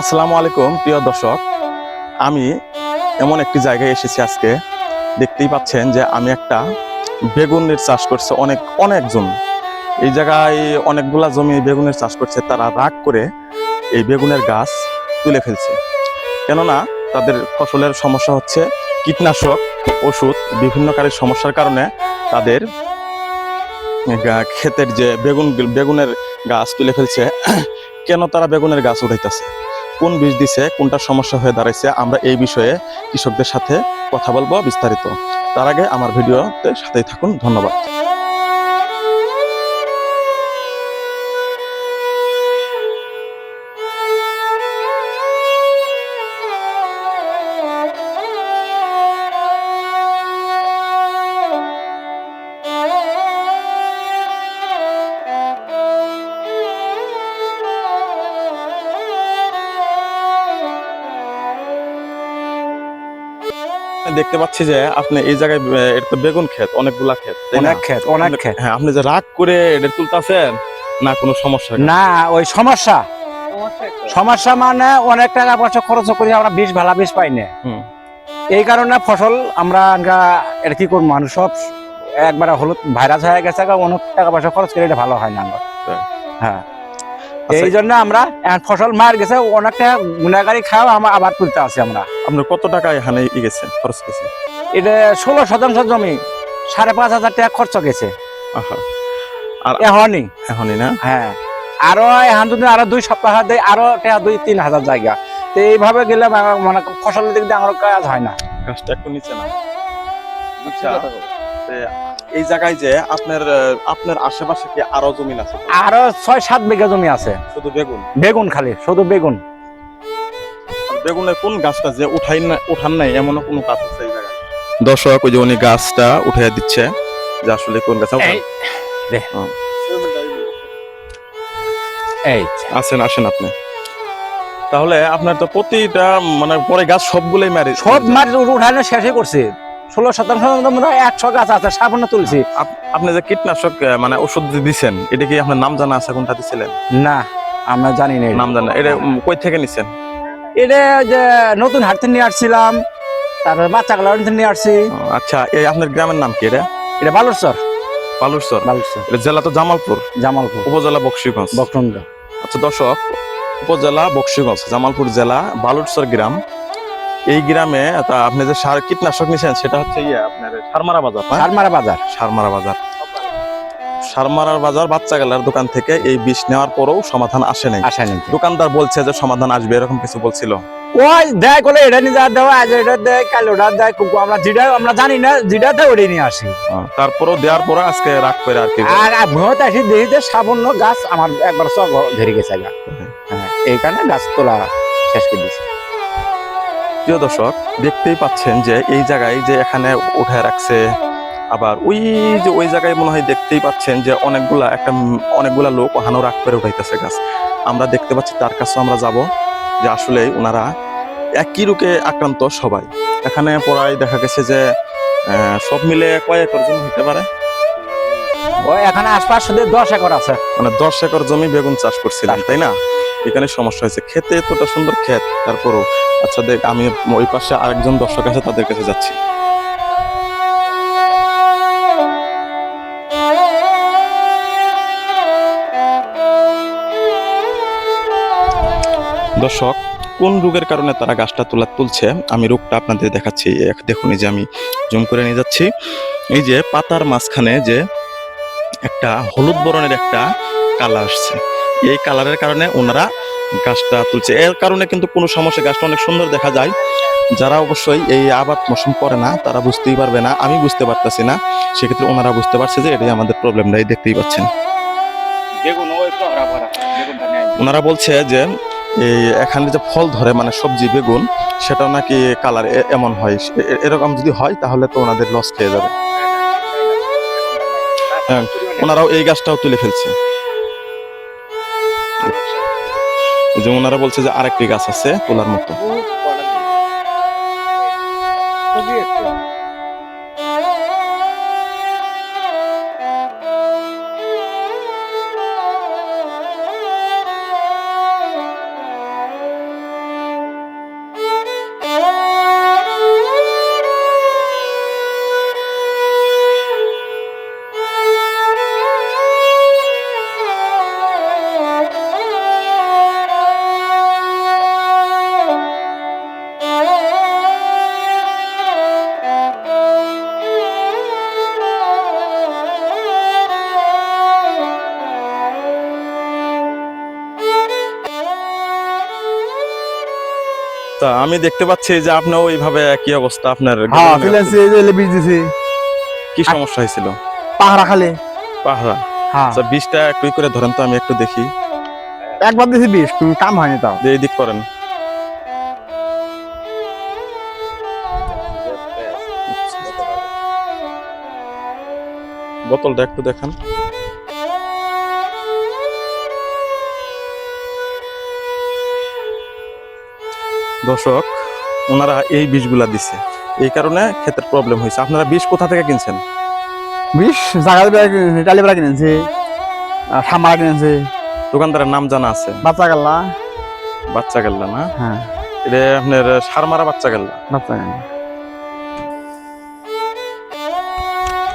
আসসালামু আলাইকুম, প্রিয় দর্শক। আমি এমন একটি জায়গায় এসেছি আজকে। দেখতেই পাচ্ছেন যে আমি একটা বেগুনের চাষ করছে অনেক অনেক জমি এই জায়গায় অনেকগুলা জমি বেগুনের চাষ করছে, তারা রাগ করে এই বেগুনের গাছ তুলে ফেলছে। কেননা তাদের ফসলের সমস্যা হচ্ছে কীটনাশক, ওষুধ বিভিন্নকারী সমস্যার কারণে তাদের ক্ষেতের যে বেগুন, বেগুনের গাছ তুলে ফেলছে, কেন তারা বেগুনের গাছ উঠাইতেছে? কোন বীজ দিছে কোনটা সমস্যা হয়ে দাঁড়াইছে, আমরা এই বিষয়ে কৃষকদের সাথে কথা বলব বিস্তারিত। তার আগে আমার ভিডিওতে সাথেই থাকুন, ধন্যবাদ। দেখতে পাচ্ছি যে আপনি এই জায়গায় এটা তো বেগুন ক্ষেত অনেকগুলা ক্ষেত অনেক ক্ষেত অনেক ক্ষেত। হ্যাঁ আপনি যে রাগ করে এটা তুলতেছেন না কোনো সমস্যা? না ওই সমস্যা। সমস্যা মানে অনেক টাকা পয়সা খরচ করি আমরা বীজ ভালো বীজ পাই না। এই কারণে ফসল আমরা এটা কি করব মানুষ সব একবার হলুদ ভাইরাস হয়ে গেছে অনেক টাকা পয়সা খরচ করে এটা ভালো হয় না। আমরা হ্যাঁ। এই জন্য আমরা ফসল মার গেছে অনেক টাকা গুণাগারি খাওয়া আমরা আবার তুলতে আছি আমরা। আপনার কত টাকা এখানে গেছে খরচ গেছে? এটা ষোলো শতাংশ জমি সাড়ে পাঁচ হাজার টাকা খরচ গেছে। আহা। এখনই এখনই না? হ্যাঁ। আরও এখন যদি আরও দুই সপ্তাহ দেয় আরও টাকা দুই তিন হাজার জায়গা। তো এইভাবে গেলে মানে ফসলের দিক দিয়ে আমার কাজ হয় না। গাছটা একটু নিচে না আচ্ছা। তে এই জায়গায় যে আপনার আপনার আশেপাশে কি আরও জমিন আছে? আরও ছয় সাত বিঘা জমি আছে। শুধু বেগুন? বেগুন খালি শুধু বেগুন। বেগুনের কোন গাছটা যে উঠাই না উঠান নাই এমনও কোনো গাছ আছে এই জায়গায়? দর্শক ওই যে উনি গাছটা উঠাই দিচ্ছে যে আসলে কোন গাছ? এই, দে। এই। আছেন আসেন আপনি। তাহলে আপনার তো প্রতিটা মানে পরে গাছ সবগুলোই মারি সব মারি উঠানো শেষই করছে। ষোলো শতাংশ একশো গাছ আছে সাফন্য তুলছি। আপনি যে কীটনাশক মানে ওষুধ দিচ্ছেন এটা কি আপনার নাম জানা আছে কোনটা দিছিলেন? না আমরা জানি না নাম জানা এটা কই থেকে নিছেন? এটা যে নতুন হাট থেকে নিয়ে আসছিলাম তারপরে বাচ্চা গুলো নিয়ে আসছি। আচ্ছা এই আপনার গ্রামের নাম কি এটা? এটা বালুরচর। বালুরচর। এটা জেলা তো জামালপুর? জামালপুর। উপজেলা বক্সিগঞ্জ। বকটুন্ড আচ্ছা দর্শক উপজেলা বক্সিগঞ্জ জামালপুর জেলা বালুরসর গ্রাম। এই গ্রামে তা আপনি যে সার কীটনাশক নিছেন সেটা হচ্ছে ইয়ে আপনার সারমারা বাজার সারমারা বাজার। সারমারা বাজার। সারমারার বাজার বাচ্চা গেলার দোকান থেকে এই বিষ নেওয়ার পরেও সমাধান আসে নাই। আসেনি দোকানদার বলছে যে সমাধান আসবে এরকম কিছু বলছিল। ওই দেয় বলে এটা নিয়ে যা দেওয়া আজ এটা দেয় কাল ওটা দেয় আমরা যেটা আমরা জানি না যেটা দেয় ওটাই নিয়ে আসি। দেওয়ার পরে আজকে রাগ করে আর কি। আর ভোট আসি দেখি যে সাবন্য গাছ আমার একবার সব ধরে গেছে গা। হ্যাঁ। এই কারণে গাছ তোলা শেষ করে প্রিয় দর্শক, দেখতেই পাচ্ছেন যে এই জায়গায় যে এখানে উঠে রাখছে, আবার ওই যে ওই জায়গায় মনে হয় দেখতেই পাচ্ছেন যে অনেকগুলা একটা অনেকগুলা লোক ওখানেও রাগ করে উঠাইতেছে গাছ। আমরা দেখতে পাচ্ছি তার কাছে আমরা যাব যে আসলে ওনারা একই রোগে আক্রান্ত সবাই। এখানে পড়ায় দেখা গেছে যে সব মিলে কয় একর জমি হতে পারে। এখানে আশপাশ শুধু দশ একর আছে। মানে দশ একর জমি বেগুন চাষ করছিলাম তাই না? এখানে সমস্যা হয়েছে। খেতে এতটা সুন্দর ক্ষেত, তারপরও আচ্ছা দেখ, আমি ওই পাশে আরেকজন দর্শক আছে, তাদের কাছে যাচ্ছি। দর্শক, কোন রোগের কারণে তারা গাছটা তোলা তুলছে? আমি রোগটা আপনাদের দেখাচ্ছি দেখুন যে আমি জুম করে নিয়ে যাচ্ছি। এই যে পাতার মাঝখানে যে একটা হলুদ বরণের একটা কালার আসছে। এই কালারের কারণে ওনারা গাছটা তুলছে। এর কারণে কিন্তু কোনো সমস্যা, গাছটা অনেক সুন্দর দেখা যায়। যারা অবশ্যই এই আবাদ মৌসুম করে না, তারা বুঝতেই পারবে না। আমি বুঝতে পারতেছি না। সেক্ষেত্রে ওনারা বুঝতে পারছে যে এটাই আমাদের প্রবলেমটাই দেখতেই পাচ্ছেন। ওনারা বলছে যে, এই এখানে যে ফল ধরে মানে সবজি, বেগুন সেটাও নাকি কালার এমন হয়। এরকম যদি হয়, তাহলে তো ওনাদের লস খেয়ে যাবে। ওনারাও এই গাছটাও তুলে ফেলছে। যে ওনারা বলছে যে আরেকটি গাছ আছে তোলার মতো। আচ্ছা আমি দেখতে পাচ্ছি যে আপনার ওইভাবে কি অবস্থা আপনার হ্যাঁ বীজ দিছি। কি সমস্যা হয়েছিল? পাহাড়া খালে। পাহাড়া হ্যাঁ। আচ্ছা বীজটা একটু করে ধরেন তো আমি একটু দেখি। একবার দিছি বিষ তুমি কাম হয়নি তাও। যে এই দিক করেন। বোতলটা একটু দেখান। দর্শক ওনারা এই বীজগুলা দিছে এই কারণে ক্ষেতের প্রবলেম হয়েছে আপনারা বীজ কোথা থেকে কিনছেন বিষ জায়গা কিনেছে সামারা কিনেছে দোকানদারের নাম জানা আছে বাচ্চা গাল্লা বাচ্চা গেল্লা না হ্যাঁ এটা আপনার সারমারা বাচ্চা গেল্লা বাচ্চা গাল্লা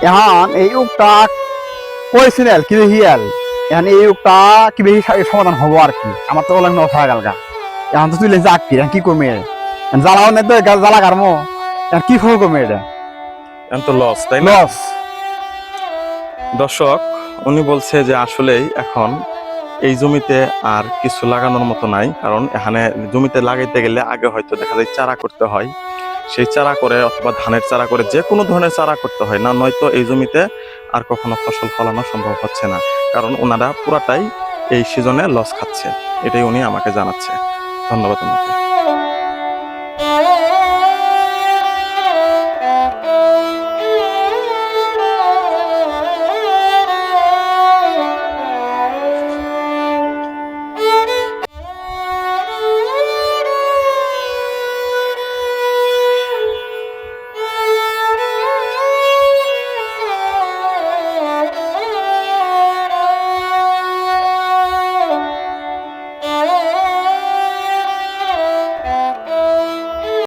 এখন এই উকটা কইছিলেন কি হিয়াল এখন এই উকটা কি বেশি সমাধান হব আর কি আমার তো বললাম নথা গালগা এখন তো তুলে যাক কি কি কমে জ্বালাও নেই তো জ্বালা কারমো এখন কি খবর কমে এটা এখন তো লস তাই লস দর্শক উনি বলছে যে আসলেই এখন এই জমিতে আর কিছু লাগানোর মতো নাই কারণ এখানে জমিতে লাগাইতে গেলে আগে হয়তো দেখা যায় চারা করতে হয়। সেই চারা করে অথবা ধানের চারা করে যে কোনো ধরনের চারা করতে হয় না নয়তো এই জমিতে আর কখনো ফসল ফলানো সম্ভব হচ্ছে না কারণ ওনারা পুরাটাই এই সিজনে লস খাচ্ছে এটাই উনি আমাকে জানাচ্ছে। ধন্যবাদ ওনাকে